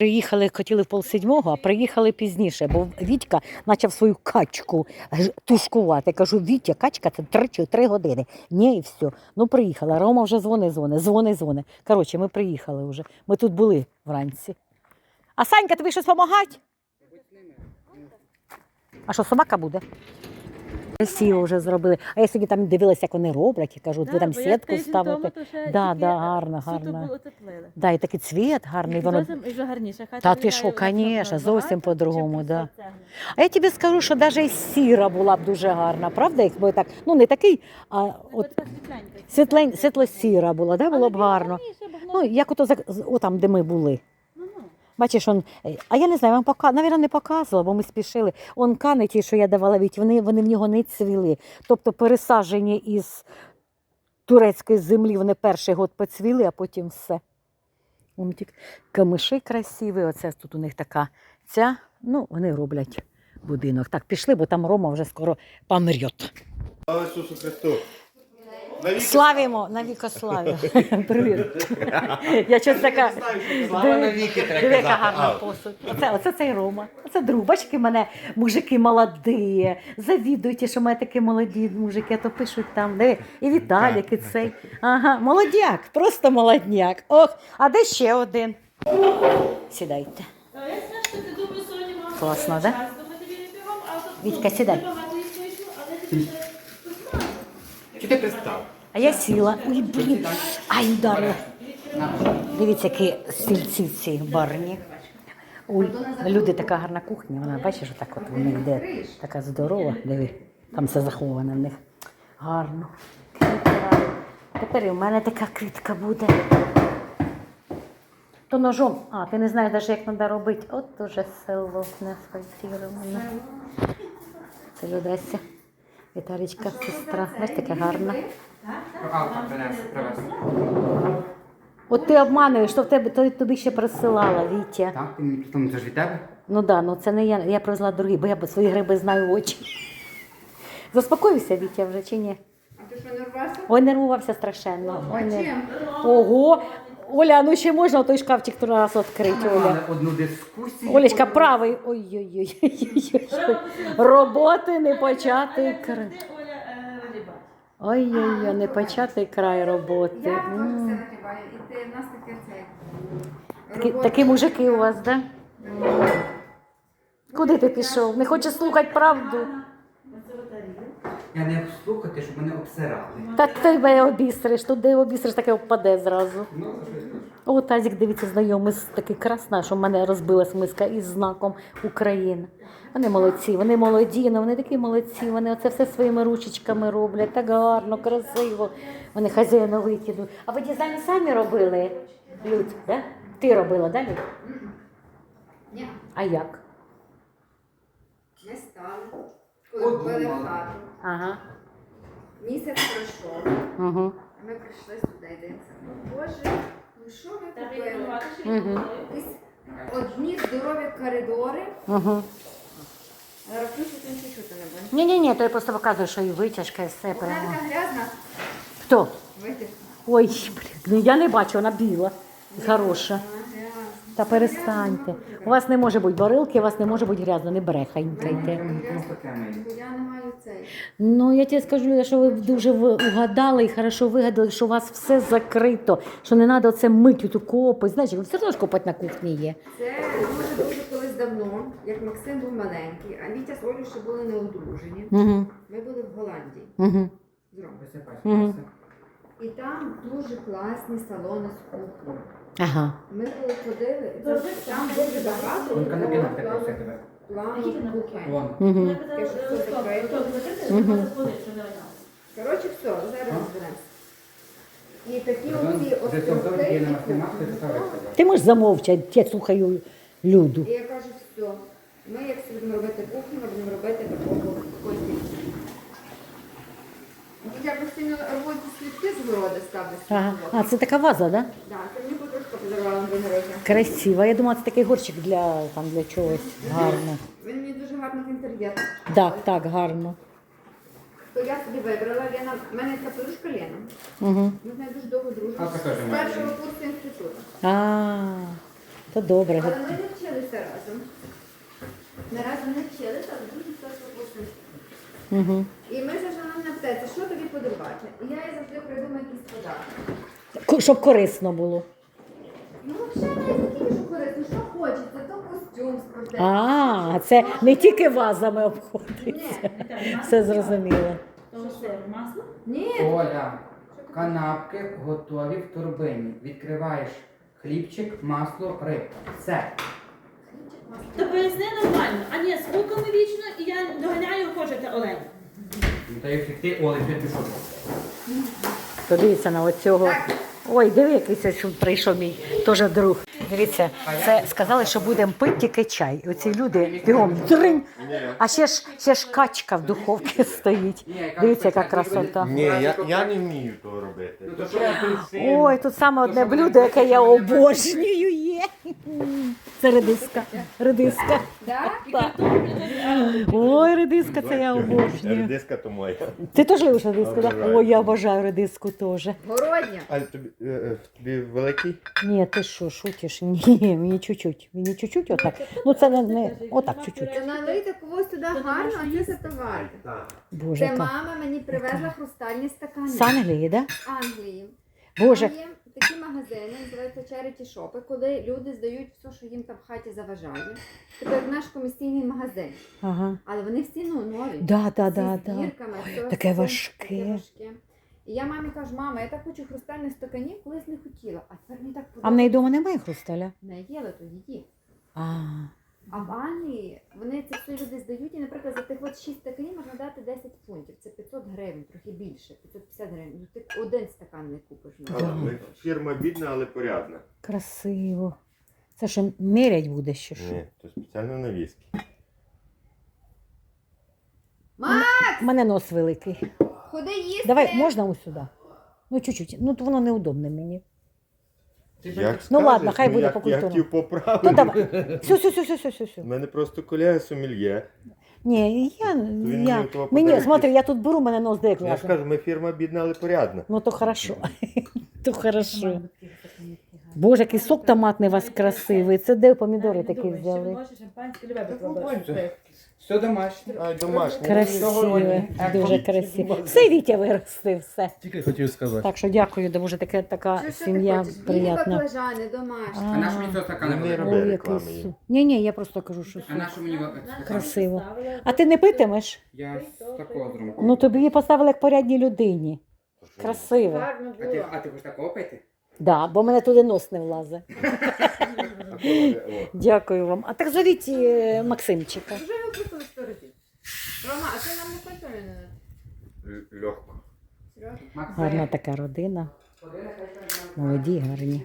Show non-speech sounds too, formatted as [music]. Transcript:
Приїхали, хотіли в полсідьмого, а приїхали пізніше, бо Вітька почав свою качку тушкувати. Кажу, Вітя, качка це три чи три години. Ні, і все. Ну, приїхала. Рома вже дзвони, дзвони, дзвони, дзвони. Коротше, ми приїхали вже. Ми тут були вранці. А Санька, тобі щось допомагати? А що, собака буде? Красиво вже зробили. А я сьогодні там дивилася, як вони роблять, і кажу, ви там сітку ставите. Да, да, гарно, гарно. Да, і такий цвіт гарний. Воно... Зовсім і вже гарніше. Хай Та ти що, набагато, зовсім по-другому, да. А я тобі скажу, що навіть сіра була б дуже гарна, правда? Якби так, ну не такий, а от світлень, світло-сіра була, да, було б гарно. Ну, як ото, з- отам, де ми були. Бачиш, он, е, а я не знаю, вам пока, навірно, не показувала, бо ми спішили. Он кани ті, що я давала вони, вони в нього не цвіли. Тобто пересаджені із турецької землі, вони перший год поцвіли, а потім все. Камиші красиві, оце тут у них така ця, ну, вони роблять будинок. Так, пішли, бо там Рома вже скоро помрет. Ісусу Христу! Славімо, навіки славі. Привіт. Я щось така. Слава навіки треба Диви, яка гарна посуд. Оце, оце цей Рома. Оце друг. Бачите, мене мужики молоді, завідують, що мене такі молоді мужики, а то пишуть там. Диви. І Віталік, і цей. Ага, молодняк, просто молодняк. Ох, а де ще один? Сідайте. Класно, час, да? Вітька, сідай. небагато їх вийшло, але тобі треба познати. Чи ти пристав? А я сіла. Ой, блін. Ай, ударила. Дивіться, які стільці ці барні. У люди така гарна кухня, вона бачиш, отак от у них йде така здорова. Диви, там все заховане в них. Гарно. Тепер і в мене така квітка буде. То ножом. А, ти не знаєш навіть, як треба робити. От уже село не асфальтіроване. Це Людеся. Віталічка, сестра. Бачиш, така гарна. Алка принесе, привез. От ти обмануєш, що в тебе то тобі ще присилала, Вітя. Так, ти мені тому це ж від тебе? Ну да, ну це не я. Я привезла другі, бо я б свої гриби знаю в очі. Заспокоївся Вітя вже чи ні? А ти що не рвався? Ой, нервувався страшенно. Ой, не... Чим? Ого! Оля, ну ще можна той шкафчик три раз відкрити, Оля. мали одну дискусію. Олечка, правий. Ой-ой-ой. Роботи не початий край. Е. Ой-ой-ой, не початий край роботи. Я теж все нагрібаю. І ти, в нас таке це. Такі, такі мужики у вас, да? Куди ти пішов? Не хочеш слухати правду? Я не слухати, щоб мене обсирали. Так тебе обістриш, туди обістриш, таке впаде зразу. Ну. О, тазик, дивіться, знайомий, такий красна, що в мене розбилась миска із знаком Україна. Вони молодці, вони молоді, але вони такі молодці. Вони оце все своїми ручечками роблять, так гарно, красиво. Вони хазяїновиті. ду- А ви дизайн самі робили, Люд, да? Ти робила, да, Люд? Ні, А як? ми стали. Коли купили хату. Ага. Місяць пройшов. Угу. А ми прийшли сюди. Дивимося. Ну, Боже, ну що ви Та купили? Мгм. Якісь одні здорові коридори. Угу. Чути не буде. Ні-ні-ні, то я просто показую, що і витяжка, і все Вона така грязна. Хто? Витягна. Ой, блін, ну я не бачу, вона біла, хороша. Та перестаньте. У вас не може бути барилки, у вас не може бути грязно, не бреханькайте. Ну, Я не маю цей. Ну, я тебе скажу, Люда, що ви дуже ви- угадали і хорошо вигадали, що у вас все закрито, що не треба оце мити ту копоть. Знаєш, все одно ж копоть на кухні є. Це дуже дуже колись давно, як Максим був маленький, а Вітя з Олею ще були не одружені. Угу. Ми були в Голландії Угу. з Ромою. Мгм. І там дуже класні салони з кухнею. Ага. Ми коли ходили, і там дуже багато Вон, було таке плану кухень. Мгм. Коротше, все, зараз розберемося. І такі оці островки і кухні. Ти можеш замовчати, я слухаю люду. І я кажу, все, ми як будемо робити кухню, ми будемо робити такого кухні. Я постійно роботі слідки з городи ставлю. Ага. А, це така ваза, так? Да? Так, це мені подружка подарувала на день народження. Красиво. Я думала, це такий горщик для, там, для чогось. Гарно. Він мені дуже гарно в інтер'єр. Так, так, гарно. То я собі вибрала Лена. У мене така подружка Лена. Угу. Ми з нею дуже довго дружимо. З першого курсу інституту. А, То добре. Але ми не вчилися разом. Ми разом не вчилися, але дуже. Угу. І ми завжди нам не питається, що тобі подарувати. І я їй завжди придумаю якісь подарунки. Щоб корисно було. Ну, взагалі не тільки, що корисно, що хочеться, то костюм спортивний. А, це не тільки вазами обходиться. Ні, Все зрозуміло. То що, масло? ні. Оля, канапки готові в турбині. Відкриваєш хлібчик, масло, рибка. Все. То поясни нормально. А ні, з луками вічно, і я доганяю, хочете олень. Ну, Та як ти, Оля, ти пішов. Подивіться на оцього. Ой, диви, який це що прийшов мій теж друг. Дивіться, це сказали, що будемо пити тільки чай. Оці люди бігом дринь. А ще ж ще ж качка в духовці [laughs] стоїть. Дивіться, яка красота. Ні, я, я не вмію того робити. Ну? Ой, тут саме одне блюдо, яке я обожнюю. Це редиска. Редиска. Так. Ой, редиска, це я обожнюю. Редиска то моя. Ти теж любиш редиску, так? Обожаю. Ой, я обожаю редиску теж. Городня. А тобі, е, е, тобі великий? Ні, ти що, шутиш? Ні, мені чуть-чуть. Мені чуть-чуть отак. Ну це не, не отак чуть-чуть. То налийте когось туди гарно, а це затоварте. Боже, Це яка. мама мені привезла хрустальні стакани З Англії, да? з Англії. Боже, Там Є такі магазини, називаються charity шопи, коли люди здають все, що їм там в хаті заважає. Тепер як наш комісійний магазин. ага. Але вони всі ну, нові. Да, да, Всі да, з да. бірками, все Таке важке. таке важке. І я мамі кажу, мама, я так хочу хрустальних стаканів, колись не хотіла, а тепер мені так А в подобається. неї вдома немає хрусталя? Не є, то її. А, А в Англії вони це все люди здають, і, наприклад, за тих от 6 стаканів можна дати 10 фунтів. Це 500 гривень, трохи більше, 550 гривень. Ну ти один стакан не купиш. Ну. Але ми фірма бідна, але порядна. красиво. Це що, мірять буде ще що? Ні, то спеціально на віскі. У мене нос великий. ходи їсти! Давай, можна ось сюди? Ну, чуть-чуть. Ну, то воно неудобне мені. Як Ну, ладно, хай буде я- по Я культурі. хотів поправити. Ну, давай. Все, все, все, все, все, все, У мене просто колега сомельє. Ні, я, він я, мені того мені, подарунки- смотри, я тут беру, мене нос де Я ж кажу, ми фірма бідна, але порядна. Ну, то хорошо. [laughs] То хорошо. Боже, який сок томатний у вас красивий. Це де помідори такі взяли? Все домашнє. Ай, домашній. Красиве, дуже красиве. Все Вітя виростив, все. Тільки хотів сказати. Так що дякую, дуже така, така Що, що ти сім'я хочеш? Приятна. баклажани домашні. А на що мені цього стакана Вони буде? роблять. Ой, який рекламу їм. су. Ні, ні, я просто кажу, що А що мені красиво. А ти не питимеш? Я з такого зробив. Ну тобі її поставили як порядній людині. Красиво. Гарно А ти, було. а ти хочеш такого пити? Да, бо мене туди нос не влазить. [laughs] Дякую вам. А так зовіть е, Максимчика. Вже його купили сто разів. Рома, а ти нам не хочеш? Л- Легко. Гарна така родина. Молоді, гарні.